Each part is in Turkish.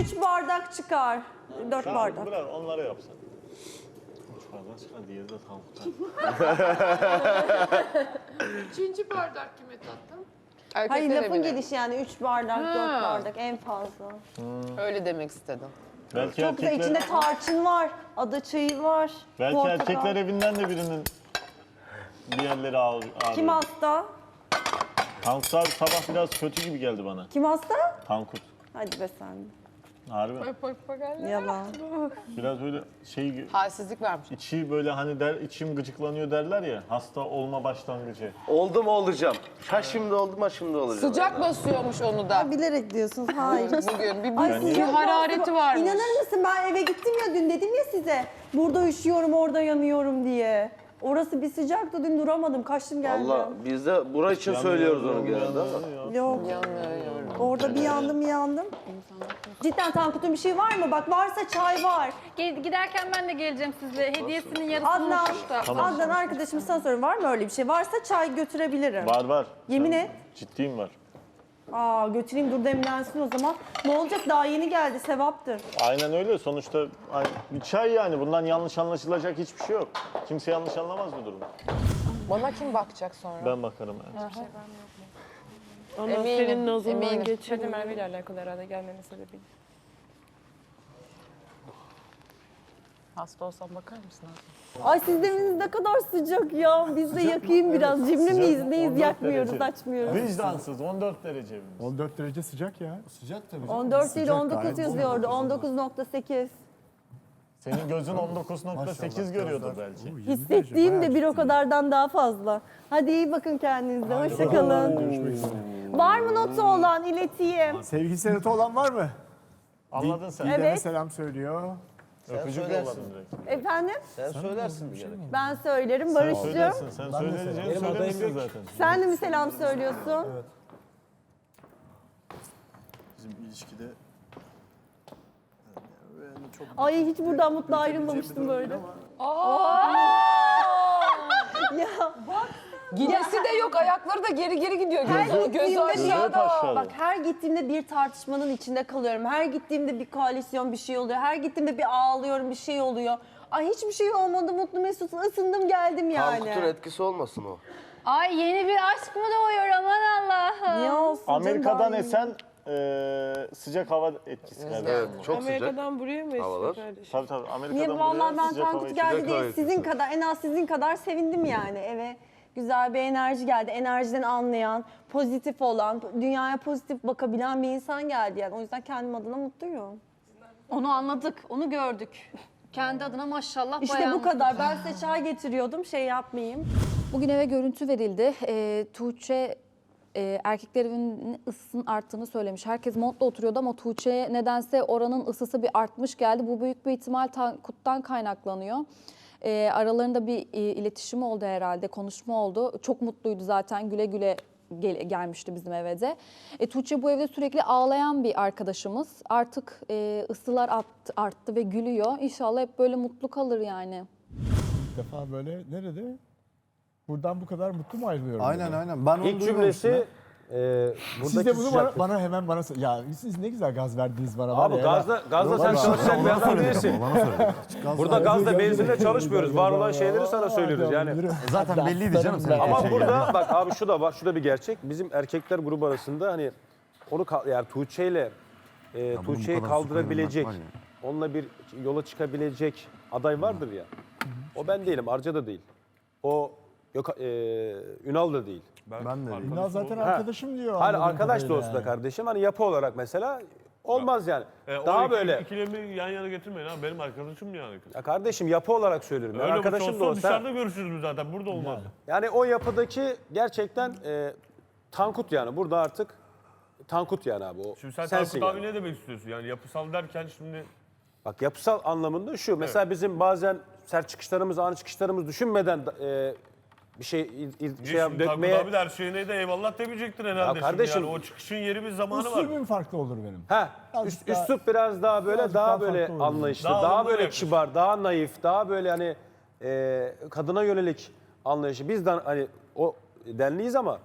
3 bardak çıkar. 4 Tamam, bardak. Bırak onları yapsın. Üç bardak çıkar, diğeri de tavuk tutar. Üçüncü bardak kime tattım? Hayır Erkekler lafın evine. gelişi yani 3 bardak, 4 Ha. bardak en fazla. Öyle demek istedim. Belki Çok erkekler, İçinde tarçın var, ada çayı var. belki portakal. erkekler evinden de birinin diğerleri ağır. Kim hasta? Tankut abi sabah biraz kötü gibi geldi bana. Kim hasta? Tankut. Hadi be sen. Harbi. Yalan. Biraz böyle şey Halsizlik vermiş. içi böyle hani der içim gıcıklanıyor derler ya hasta olma başlangıcı. Oldu mu olacağım. Ha şimdi oldum ha şimdi olacağım. Sıcak basıyormuş onu da. Bilerek diyorsunuz. Hayır. Bugün bir, Ay, bir, bir sıcak harareti bastı. varmış. İnanır mısın ben eve gittim ya dün dedim ya size. Burada üşüyorum orada yanıyorum diye. Orası bir sıcaktı dün duramadım kaçtım geldim. Valla biz de bura için söylüyoruz onu genelde ama. Yok orada bir yandım yandım. Cidden Tankut'un bir şey var mı? Bak varsa çay var. Gel- Giderken ben de geleceğim size. Hediyesinin yarısını Adnan, unutmuştu. Adnan arkadaşım sana soruyorum var mı öyle bir şey? Varsa çay götürebilirim. Var var. Yemin et. Ciddiyim var. Aa götüreyim dur demlensin o zaman. Ne olacak daha yeni geldi sevaptır. Aynen öyle. Sonuçta ay- bir çay yani. Bundan yanlış anlaşılacak hiçbir şey yok. Kimse yanlış anlamaz bu durumu. Bana kim bakacak sonra? Ben bakarım yani. Ama Eminim, senin nazından eminim. geçirdi Merve ile alakalı herhalde gelmenin sebebi. Hasta olsam bakar mısın? abi? Ay sizin eviniz ne kadar sıcak ya. Biz de yakayım biraz. Cimri miyiz neyiz 14 yakmıyoruz derece. açmıyoruz. Vicdansız 14 derece evimiz. 14 derece sıcak ya. Sıcak tabii. 14 değil Sıcak 19 gayet yazıyordu. 19.8. Senin gözün 19.8 görüyordur belki. Hissettiğim de bir o kadardan daha fazla. Hadi iyi bakın kendinize. Hoşçakalın. Görüşmek üzere. Var mı notu olan ileteyim? Sevgili senatı olan var mı? Anladın sen. Didem'e Evet. selam söylüyor. Öpücük söylersin. direkt. Efendim? Sen söylersin bir kere. Ben söylerim Sen Barış'cığım. söylersin. Sen söyleyeceğini söylemişsin zaten. Sen de mi selam söylüyorsun? Bizim ilişkide yani çok Ay hiç buradan mutlu ayrılmamıştım böyle. ya Gidesi de yok, ayakları da geri geri gidiyor. Gözü, gözü gittiğimde aşağıda. aşağıda. Bak her gittiğimde bir tartışmanın içinde kalıyorum. Her gittiğimde bir koalisyon bir şey oluyor. Her gittiğimde bir ağlıyorum bir şey oluyor. Ay hiçbir şey olmadı mutlu mesut ısındım geldim yani. Tankut'un etkisi olmasın o. Ay yeni bir aşk mı doğuyor aman Allah'ım. Niye olsun canım, Amerika'dan daha iyi. esen eee, sıcak hava etkisi kardeşim. Evet çok sıcak. Amerika'dan buraya mı Havalar. esiyor kardeşim? Tabii tabii Amerika'dan Niye buraya vallahi ben sıcak hava Tankut etkisi. geldi diye hava sizin kadar en az sizin kadar sevindim yani eve. Güzel bir enerji geldi. Enerjiden anlayan, pozitif olan, dünyaya pozitif bakabilen bir insan geldi yani. O yüzden kendim adına mutluyum. Onu anladık, onu gördük. Kendi adına maşallah İşte bayağı bu kadar. Ben size çay getiriyordum. Şey yapmayayım. Bugün eve görüntü verildi. E, Tuğçe e, erkekler evinin ısısının arttığını söylemiş. Herkes montla oturuyordu ama Tuğçe'ye nedense oranın ısısı bir artmış geldi. Bu büyük bir ihtimal Tankut'tan kaynaklanıyor. E, aralarında bir e, iletişim oldu herhalde, konuşma oldu. Çok mutluydu zaten, güle güle gel- gelmişti bizim eve de. E, Tuğçe bu evde sürekli ağlayan bir arkadaşımız. Artık e, ısılar arttı, arttı ve gülüyor. İnşallah hep böyle mutlu kalır yani. İlk defa böyle nerede? Buradan bu kadar mutlu mu ayrılıyorum? Aynen dedi. aynen. Ben onu İlk duymamıştım cümlesi e, Siz de bunu bana, sıcaklık. bana hemen bana sor- ya siz ne güzel gaz verdiniz bana. var Abi ya. gazla, gazla sen Vallahi. çalışacak bir adam değilsin. Burada gazla benzinle çalışmıyoruz. Var olan şeyleri sana söylüyoruz yani. Zaten belliydi canım sen. Ama burada bak abi şu da var, şu da bir gerçek. Bizim erkekler grubu arasında hani onu yani Tuğçe ile e, bunun bu Tuğçe'yi kadar kaldırabilecek, var onunla bir yola çıkabilecek aday vardır ya. O ben değilim, Arca da değil. O yok e, Ünal da değil. Ben de değilim. Ünal zaten arkadaşım diyor. Hani anladığım arkadaş da kadarıyla olsa da yani. kardeşim hani yapı olarak mesela olmaz yani. E, o Daha iki- böyle ikilemi yan yana getirmeyin abi. Benim arkadaşım yani. ya kardeşim yapı olarak söylüyorum. Yani Öyle arkadaşım da olsa olsa dışarıda görüşürüz zaten. Burada olmaz. yani o yapıdaki gerçekten e, Tankut yani burada artık Tankut yani abi o. Şimdi sen sensin Tankut abi yani. ne demek istiyorsun? Yani yapısal derken şimdi Bak yapısal anlamında şu. Mesela bizim bazen sert çıkışlarımız, ani çıkışlarımız düşünmeden e, bir şey il- il- şey Tankut dökmeye abi de her şeyine de eyvallah demeyecektir herhalde. Ya şimdi kardeşim- yani o çıkışın yeri bir zamanı var. Usulüm farklı olur benim. Ha, Birazcık üst, daha- üslup biraz daha böyle birazcık daha, daha böyle farklı anlayışlı, Daha daha, olumlu böyle yaklaşım. kibar, daha naif, daha böyle hani e, kadına yönelik anlayışı. Biz de hani o denliyiz ama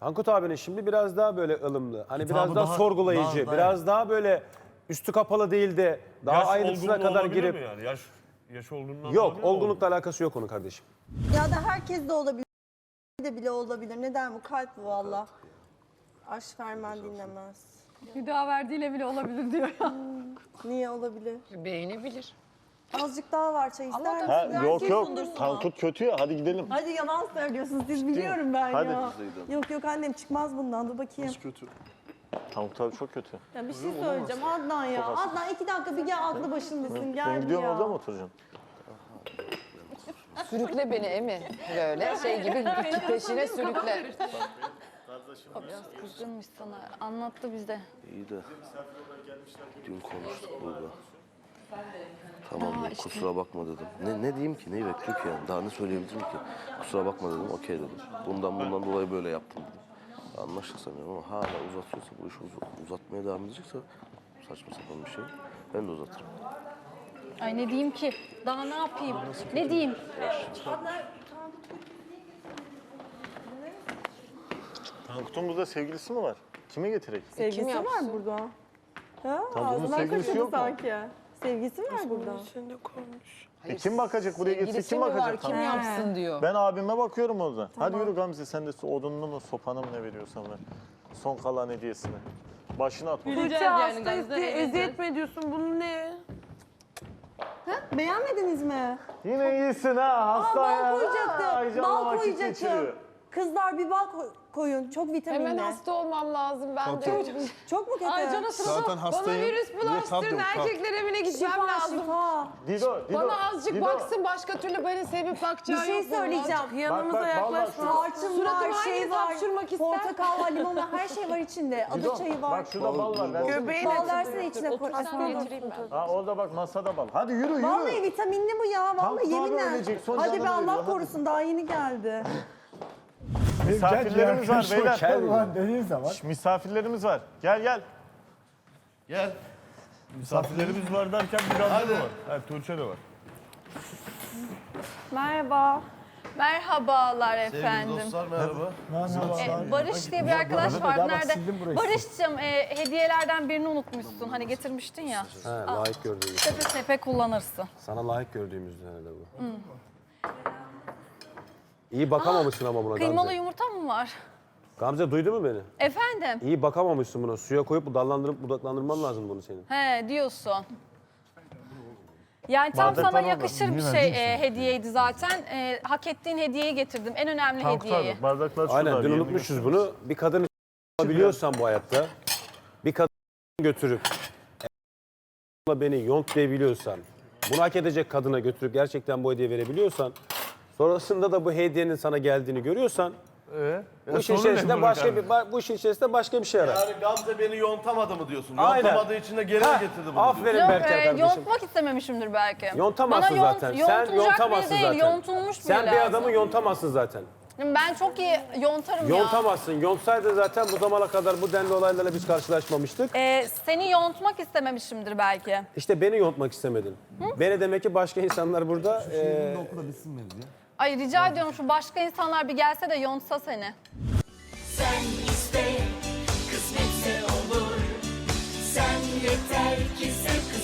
Tankut abinin şimdi biraz daha böyle ılımlı. Hani biraz Hitabı daha, daha- sorgulayıcı, daha- daha- biraz daha böyle üstü kapalı değil de daha Yaş ayrıntısına olgunluğu kadar olabilir girip mi yani? Yaş, yaş olgunluğundan yok olgunlukla alakası yok onun kardeşim. Ya da herkes de olabilir. de bile olabilir. Neden bu kalp bu valla. Aşk ferman dinlemez. Hüdaverdiyle bile olabilir diyor ya. Niye olabilir? Beğenebilir. Azıcık daha var çay ister misin? Ha, Herkes yok yok. Tankut kötü ya. Hadi gidelim. Hadi yalan söylüyorsunuz siz biliyorum ben Hadi. ya. Yok yok annem çıkmaz bundan dur bakayım. Kötü. Tankut abi çok kötü. Ya bir şey söyleyeceğim Adnan ya. Adnan iki dakika bir gel aklı başındasın gel Sen bir gidiyorsun ya. orada mı oturacaksın? Sürükle beni Emi. Böyle şey gibi peşine sürükle. Biraz kızgınmış sana. Anlattı bize. İyi de dün konuştuk burada. Tamam dedim, kusura bakma dedim. Ne, ne diyeyim ki, neyi bekliyor ki yani? Daha ne söyleyebilirim ki? Kusura bakma dedim, okey dedim. Bundan bundan dolayı böyle yaptım dedim. Anlaştık sanıyorum ama hala uzatıyorsa, bu işi uz- uzatmaya devam edecekse saçma sapan bir şey. Ben de uzatırım. Ay ne diyeyim ki? Daha ne yapayım? Ne diyeyim? Tankut'un burada sevgilisi mi var? Kime getirek? Sevgisi var burada. Ha, Tabii bunun ağzından sevgilisi kaçırdı yok mu? sanki. Sevgisi var burada. İçinde koymuş. E kim bakacak buraya gitse kim mi var bakacak? kim yapsın diyor. Ben abime bakıyorum orada. Hadi yürü Gamze sen de odununu mu sopanı mı ne veriyorsan ver. Son kalan hediyesini. Başına at. Tuğçe hastayız diye eziyet mi ediyorsun? Bunu ne? Beğenmediniz mi? Yine iyisin ha Aa, hasta bal ya. Koyacaktım. Bal koyacaktım. Kızlar bir bal ko- koyun. Çok vitaminli. Hemen hasta olmam lazım ben de. Çok mu kötü? Ay canı Zaten sırada hastayım. bana virüs Bir de bulaştırın tat. erkekler evine gitmem Şifa lazım. şifa. Dido, Dido. Bana azıcık Dido. baksın başka türlü beni sevip Bir bakacağı şey yok. mu? söyleyeceğim. Yanımıza bak, vallahi yaklaşma. Tarçın Suratıma var, şey hangisi var. hapşırmak ister? Portakal var, limon var. Her şey var içinde. Dido, Ada çayı var. Bak şurada bal var. Ben Bal versene içine koy. Otursam getireyim ben. Ha orada bak masada bal. Hadi yürü yürü. Vallahi vitaminli bu ya. Tam Vallahi daha yeminle. ölecek, son Hadi be canını veriyor, Allah hadi. korusun daha yeni geldi. Misafirlerimiz var beyler. Falan dediğin zaman Şş, Misafirlerimiz var. Gel gel. Gel. Misafirlerimiz var derken bir Gamze mi var? Ha, Tuğçe de var. Merhaba. Merhabalar efendim. Dostlar merhaba. merhabalar. Ee, Barış diye bir arkadaş bak, Nerede? Barış'cığım e, hediyelerden birini unutmuşsun. Hani getirmiştin ya. Ha, layık gördüğümüz. Tepe tepe kullanırsın. Sana layık gördüğümüz nerede bu? İyi bakamamışsın ama buna Kıymalı Gamze. yumurta mı var? Gamze duydu mu beni? Efendim? İyi bakamamışsın buna. Suya koyup dallandırıp budaklandırman lazım bunu senin. He diyorsun. Yani tam Bardaklar sana orada. yakışır bir Niye şey e, hediyeydi zaten. E, hak ettiğin hediyeyi getirdim. En önemli Tankut hediyeyi. abi bardaklar şurada. Aynen dün yerini unutmuşuz bunu. Bir kadın biliyorsan bu hayatta bir kadın götürüp beni yontlayabiliyorsan, bunu hak edecek kadına götürüp gerçekten bu hediye verebiliyorsan, sonrasında da bu hediyenin sana geldiğini görüyorsan, Ee? bu işin içerisinde başka bir bu işin içerisinde başka bir şey arar. Yani Gamze beni yontamadı mı diyorsun? Aynen. Yontamadığı için de geri Ha, getirdi bunu? aferin Yok, Berker e, kardeşim. yontmak istememişimdir belki. Yontamazsın Bana yont- zaten. Sen yontulacak yontamazsın biri değil, zaten. yontulmuş biri Sen bir lazım. adamı yontamazsın zaten. Ben çok iyi yontarım ya. Yontamazsın. Yontsaydın zaten bu zamana kadar bu denli olaylarla biz karşılaşmamıştık. E, seni yontmak istememişimdir belki. İşte beni yontmak istemedin. Beni demek ki başka insanlar burada e, Oku da bitsin ya. Ay rica ediyorum şu başka insanlar bir gelse de yontsa seni. Sen iste, kısmetse olur. Sen yeter ki olur.